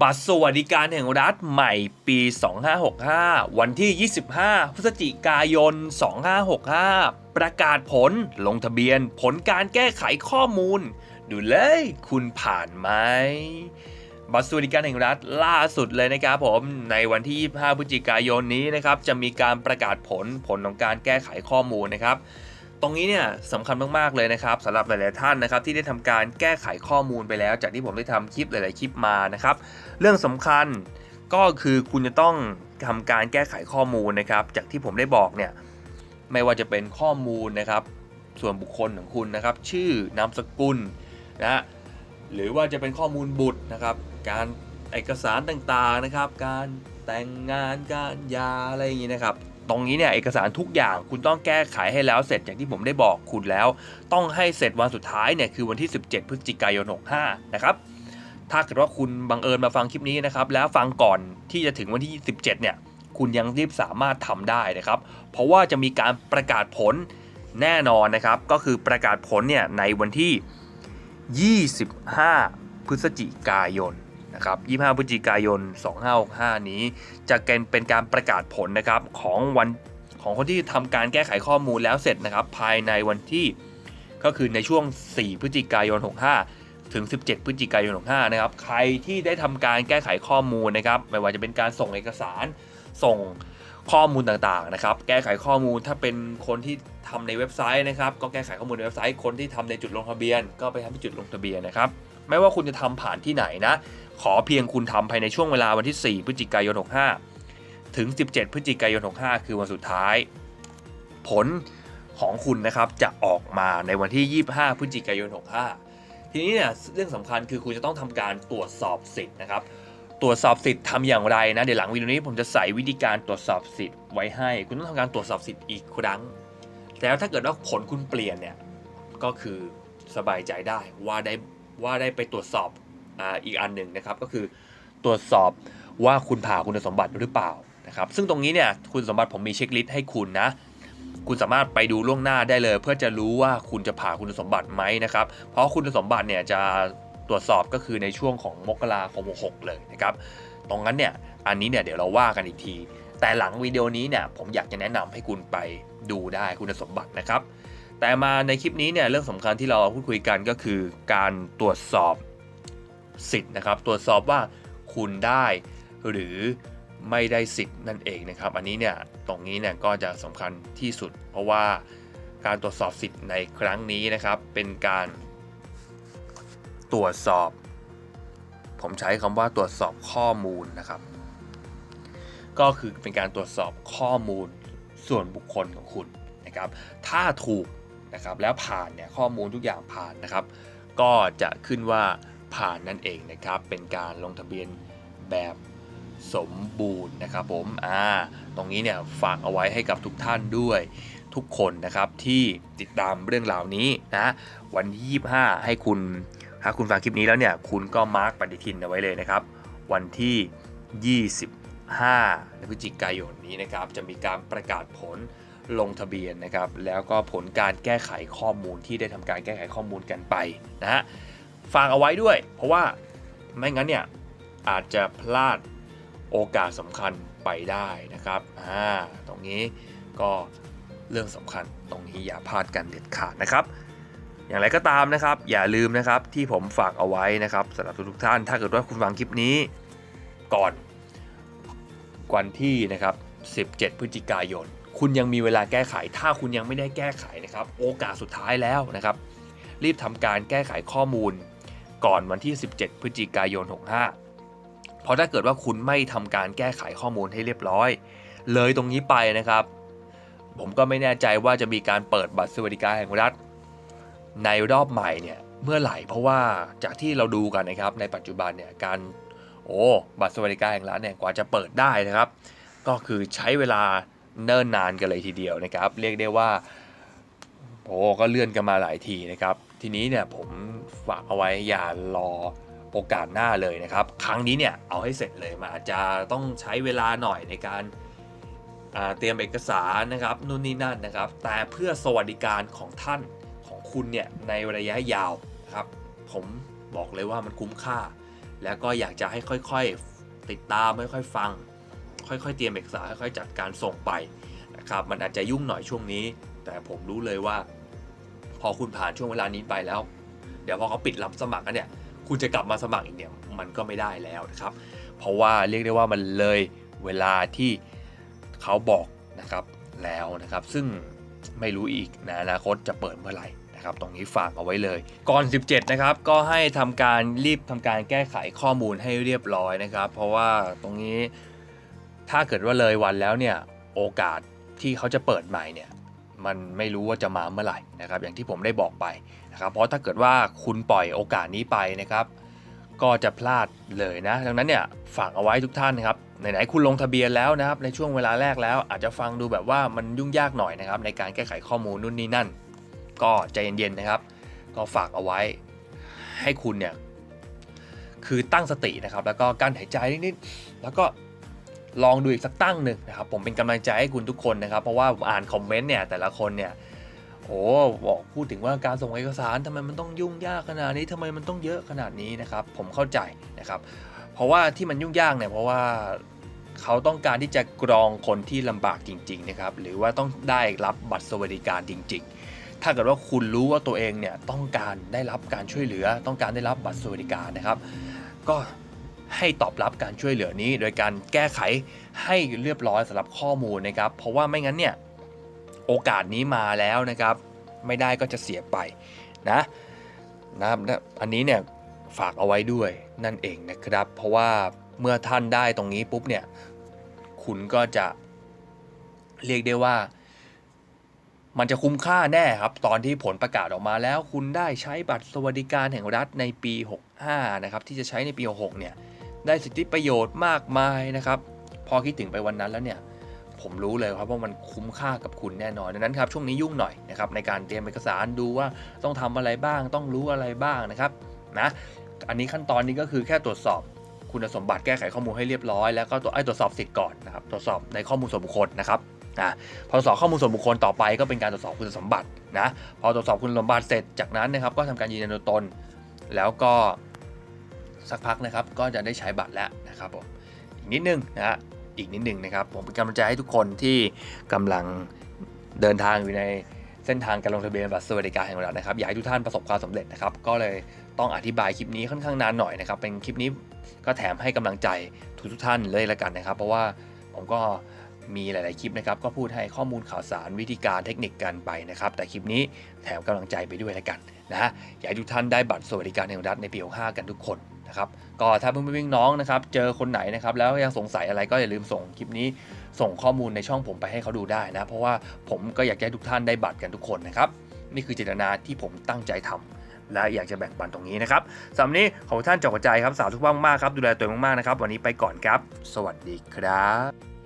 บัตรสวัสดิการแห่งรัฐใหม่ปี 2565 วันที่ 25 พฤศจิกายน 2565 ประกาศผลลงทะเบียนผลการแก้ไขข้อมูล ดูเลยคุณผ่านไหม บัตรสวัสดิการแห่งรัฐล่าสุดเลยนะครับผมในวันที่ 25 พฤศจิกายนนี้นะครับจะมีการประกาศผลผลของการแก้ไขข้อมูลนะครับ ตรงนี้เนี่ยสำคัญมากๆเลยนะครับสำหรับหลายๆท่านนะครับที่ได้ทำการแก้ไขข้อมูลไปแล้ว จากที่ผมได้ทำคลิปหลาย ๆ คลิปมานะครับ เรื่องสำคัญก็คือคุณจะต้องทำการแก้ไขข้อมูลนะครับ จากที่ผมได้บอกเนี่ยไม่ว่าจะเป็นข้อมูลนะครับ ส่วนบุคคลของคุณนะครับ ชื่อนามสกุลนะหรือว่าจะเป็นข้อมูลบุตรนะครับ การเอกสารต่างๆนะครับ การแต่งงานการยาอะไรอย่างนี้นะครับ ตรงนี้เนี่ยเอกสารทุกอย่างคุณต้องแก้ไขให้แล้วเสร็จอย่างที่ผมได้บอกคุณแล้ว ต้องให้เสร็จวันสุดท้ายเนี่ยคือวันที่ 17 พฤศจิกายน 65 นะครับถ้าเกิดว่าคุณบังเอิญมาฟังคลิปนี้นะครับแล้วฟังก่อนที่จะถึงวันที่ 17 เนี่ยคุณยังรีบสามารถทำได้นะครับ เพราะว่าจะมีการประกาศผลแน่นอนนะครับ ก็คือประกาศผลเนี่ยในวันที่ 25 พฤศจิกายน นะครับ 25 พฤศจิกายน 2565 นี้ จะเป็นการประกาศผลนะครับของวันของคนที่ทำการแก้ไขข้อมูลแล้วเสร็จนะครับ ภายในวันที่ก็คือในช่วง 4 พฤศจิกายน 65 ถึง 17 พฤศจิกายน 65 นะครับ ใครที่ได้ทำการแก้ไขข้อมูลนะครับ ไม่ว่าจะเป็นการส่งเอกสาร ส่งข้อมูลต่างๆนะครับ แก้ไขข้อมูลถ้าเป็นคนที่ทำในเว็บไซต์นะครับ ก็แก้ไขข้อมูลในเว็บไซต์ คนที่ทำในจุดลงทะเบียน ก็ไปทำที่จุดลงทะเบียนนะครับ ไม่ว่าคุณจะทำผ่านที่ไหนนะ ขอเพียงคุณทำภายในช่วงเวลาวันที่ 4 พฤศจิกายน 65 ถึง 17 พฤศจิกายน 65 คือวันสุดท้าย ผลของคุณนะครับจะออกมาในวันที่ 25 พฤศจิกายน 65 ทีนี้เนี่ยเรื่องสำคัญคือคุณจะต้องทำการตรวจสอบสิทธิ์นะครับตรวจสอบสิทธิ์ทำอย่างไรนะเดี๋ยวหลังวิดีโอนี้ผมจะใส่วิธีการตรวจสอบสิทธิ์ไว้ให้ คุณต้องทำการตรวจสอบสิทธิ์อีกครั้ง แล้วถ้าเกิดว่าผลคุณเปลี่ยนเนี่ยก็คือสบายใจได้ว่าได้ ว่าได้ไปตรวจสอบออีกอันหนึ่งนะครับ ก็คือตรวจสอบว่าคุณผ่าคุณสมบัติหรือเปล่านะครับ ซึ่งตรงนี้เนี่ยคุณสมบัติผมมีเช็คลิสต์ให้คุณนะคุณสามารถไปดูล่วงหน้าได้เลย เพื่อจะรู้ว่าคุณจะผ่าคุณสมบัติไหมนะครับ เพราะคุณสมบัติเนี่ยจะตรวจสอบก็คือในช่วงของมกราคม6เลยนะครับ ตรงนั้นเนี่ยอันนี้เนี่ยเดี๋ยวเราว่ากันอีกที แต่หลังวิดีโอนี้เนี่ยผมอยากจะแนะนำให้คุณไปดูได้คุณสมบัตินะครับ แต่มาในคลิปนี้เนี่ยเรื่องสำคัญที่เราพูดคุยกันก็คือการตรวจสอบสิทธิ์นะครับ ตรวจสอบว่าคุณได้หรือไม่ได้สิทธิ์นั่นเองนะครับ อันนี้เนี่ยตรงนี้เนี่ยก็จะสำคัญที่สุด เพราะว่าการตรวจสอบสิทธิ์ในครั้งนี้นะครับ เป็นการตรวจสอบ ผมใช้คำว่าตรวจสอบข้อมูลนะครับ ก็คือเป็นการตรวจสอบข้อมูลส่วนบุคคลของคุณนะครับ ถ้าถูก นะครับแล้วผ่านเนี่ยข้อมูลทุกอย่างผ่านนะครับ ก็จะขึ้นว่าผ่านนั่นเองนะครับเป็นการลงทะเบียนแบบสมบูรณ์นะครับผมอ่าตรงนี้เนี่ยฝากเอาไว้ให้กับทุกท่านด้วยทุกคนนะครับที่ติดตามเรื่องราวนี้นะวันที่25 ให้คุณถ้าคุณฟังคลิปนี้แล้วเนี่ยคุณก็มาร์กปฏิทินเอาไว้เลยนะครับ วันที่ 25พฤศจิกายนนี้นะครับจะมีการประกาศผล ลงทะเบียนนะครับ แล้วก็ผลการแก้ไขข้อมูลที่ได้ทำการแก้ไขข้อมูลกันไปนะฮะฝากเอาไว้ด้วย เพราะว่าไม่งั้นเนี่ยอาจจะพลาดโอกาสสำคัญไปได้นะครับอ่าตรงนี้ก็เรื่องสำคัญตรงนี้อย่าพลาดกันเด็ดขาดนะครับ อย่างไรก็ตามนะครับ อย่าลืมนะครับที่ผมฝากเอาไว้นะครับสำหรับทุกท่าน ถ้าเกิดว่าคุณฟังคลิปนี้ก่อนวันที่นะครับ 17 พฤศจิกายน คุณยังมีเวลาแก้ไข ถ้าคุณยังไม่ได้แก้ไขนะครับ โอกาสสุดท้ายแล้วนะครับ รีบทำการแก้ไขข้อมูลก่อนวันที่ 17 พฤศจิกายน 65 เพราะถ้าเกิดว่าคุณไม่ทำการแก้ไขข้อมูลให้เรียบร้อย เลยตรงนี้ไปนะครับ ผมก็ไม่แน่ใจว่าจะมีการเปิดบัตรสวัสดิการแห่งรัฐ ในรอบใหม่เนี่ยเมื่อไหร่เพราะว่าจากที่เราดูกันนะครับ ในปัจจุบันเนี่ยการโอ้บัตรสวัสดิการแห่งรัฐเนี่ยกว่าจะเปิดได้นะครับ ก็คือใช้เวลา เนิ่นนานกันเลยทีเดียวนะครับ เรียกได้ว่าโอ้ก็เลื่อนกันมาหลายทีนะครับ ทีนี้เนี่ยผมฝากเอาไว้อย่ารอโอกาสหน้าเลยนะครับ ครั้งนี้เนี่ยเอาให้เสร็จเลยมันอาจจะต้องใช้เวลาหน่อยในการเตรียมเอกสารนะครับนู่นนี่นั่นนะครับ แต่เพื่อสวัสดิการของท่านของคุณเนี่ยในระยะยาวนะครับ ผมบอกเลยว่ามันคุ้มค่า แล้วก็อยากจะให้ค่อยๆ ติดตามค่อยๆฟัง ค่อยๆ เตรียมเอกสารค่อยๆจัดการส่งไปนะครับมันอาจจะยุ่งหน่อยช่วงนี้ แต่ผมรู้เลยว่า พอคุณผ่านช่วงเวลานี้ไปแล้ว เดี๋ยวพอเขาปิดรับสมัครกันเนี่ยคุณจะกลับมาสมัครอีกเนี่ยมันก็ไม่ได้แล้วนะครับ เพราะว่าเรียกได้ว่ามันเลยเวลาที่เขาบอกนะครับแล้วนะครับ ซึ่งไม่รู้อีกนะอนาคตจะเปิดเมื่อไหร่นะครับ ตรงนี้ฝากเอาไว้เลย ก่อน 17 นะครับ ก็ให้ทำการรีบทำการแก้ไขข้อมูลให้เรียบร้อยนะครับ เพราะว่าตรงนี้ ถ้าเกิดว่าเลยวันแล้วเนี่ยโอกาสที่เขาจะเปิดใหม่เนี่ยมันไม่รู้ว่าจะมาเมื่อไหร่นะครับอย่างที่ผมได้บอกไปนะครับเพราะถ้าเกิดว่าคุณปล่อยโอกาสนี้ไปนะครับ ก็จะพลาดเลยนะดังนั้นเนี่ยฝากเอาไว้ทุกท่านนะครับไหนๆคุณลงทะเบียนแล้วนะครับในช่วงเวลาแรกแล้ว อาจจะฟังดูแบบว่ามันยุ่งยากหน่อยนะครับในการแก้ไขข้อมูลนู่นนี่นั่น ก็ใจเย็นๆนะครับ ก็ฝากเอาไว้ให้คุณเนี่ยคือตั้งสตินะครับแล้วก็กั้นหายใจนิดๆแล้วก็ ลองดูอีกสักตั้งหนึ่งนะครับผมเป็นกำลังใจให้คุณทุกคนนะครับ เพราะว่าผมอ่านคอมเมนต์เนี่ยแต่ละคนเนี่ยโอ้บอกพูดถึงว่าการส่งเอกสารทำไมมันต้องยุ่งยากขนาดนี้ทำไมมันต้องเยอะขนาดนี้นะครับ ผมเข้าใจนะครับ เพราะว่าที่มันยุ่งยากเนี่ยเพราะว่าเขาต้องการที่จะกรองคนที่ลำบากจริง ๆ นะครับ หรือว่าต้องได้รับบัตรสวัสดิการจริง ๆ ถ้าเกิดว่าคุณรู้ว่าตัวเองเนี่ยต้องการได้รับการช่วยเหลือ ต้องการได้รับบัตรสวัสดิการนะครับ ก็ ให้ตอบรับการช่วยเหลือนี้ โดยการแก้ไขให้เรียบร้อยสำหรับข้อมูลนะครับ เพราะว่าไม่งั้นเนี่ยโอกาสนี้มาแล้วนะครับ ไม่ได้ก็จะเสียไปนะนะครับนะอันนี้เนี่ยฝากเอาไว้ด้วยนั่นเองนะครับ เพราะว่าเมื่อท่านได้ตรงนี้ปุ๊บเนี่ยคุณก็จะเรียกได้ว่า มันจะคุ้มค่าแน่ครับ ตอนที่ผลประกาศออกมาแล้ว คุณได้ใช้บัตรสวัสดิการแห่งรัฐในปี 65 นะครับ ที่จะใช้ในปี 66 เนี่ย ได้สิทธิประโยชน์มากมายนะครับ พอคิดถึงไปวันนั้นแล้วเนี่ยผมรู้เลยครับว่ามันคุ้มค่ากับคุณแน่นอนดังนั้นครับช่วงนี้ยุ่งหน่อยนะครับในการเตรียมเอกสารดูว่าต้องทำอะไรบ้าง ต้องรู้อะไรบ้างนะครับนะอันนี้ขั้นตอนนี้ก็คือแค่ตรวจสอบคุณสมบัติแก้ไขข้อมูลให้เรียบร้อย แล้วก็ตัวไอ้ตรวจสอบสิทธิ์ก่อนนะครับตรวจสอบในข้อมูลส่วนบุคคลนะครับนะพอตรวจสอบข้อมูลส่วนบุคคลต่อไปก็เป็นการตรวจสอบคุณสมบัตินะพอตรวจสอบคุณสมบัติเสร็จจากนั้นนะครับก็ทำการยืนยันตัวตน แล้วก็ สักพักนะครับ ก็จะได้ใช้บัตรแล้วนะครับผมอีกนิดนึงนะฮะอีกนิดหนึ่งนะครับ ผมเป็นกำลังใจให้ทุกคนที่กำลังเดินทางอยู่ในเส้นทางการลงทะเบียนบัตรสวัสดิการแห่งรัฐนะครับอยากให้ทุกท่านประสบความสำเร็จนะครับ ก็เลยต้องอธิบายคลิปนี้ค่อนข้างนานหน่อยนะครับ เป็นคลิปนี้ก็แถมให้กำลังใจทุกทุกท่านเลยละกันนะครับ เพราะว่าผมก็มีหลาย ๆ คลิปนะครับ ก็พูดให้ข้อมูลข่าวสารวิธีการเทคนิคกันไปนะครับ แต่คลิปนี้แถมกำลังใจไปด้วยละกันนะฮะอยากให้ทุกท่านได้บัตรสวัสดิการแห่งรัฐในปี 65 กันทุกคน นะครับก็ถ้าเพิ่งไปวิ่งน้องนะครับเจอคนไหนนะครับแล้วยังสงสัยอะไรก็อย่าลืมส่งคลิปนี้ ส่งข้อมูลในช่องผมไปให้เขาดูได้นะ เพราะว่าผมก็อยากให้ทุกท่านได้บัตรกันทุกคนนะครับนี่คือเจตนาที่ผมตั้งใจทำและอยากจะแบ่งปันตรงนี้นะครับสำหรับนี้ขอบคุณท่านจอกใจครับสาวทุกบ้างมากครับดูแลตัวเองมากๆนะครับ วันนี้ไปก่อนครับ สวัสดีครับ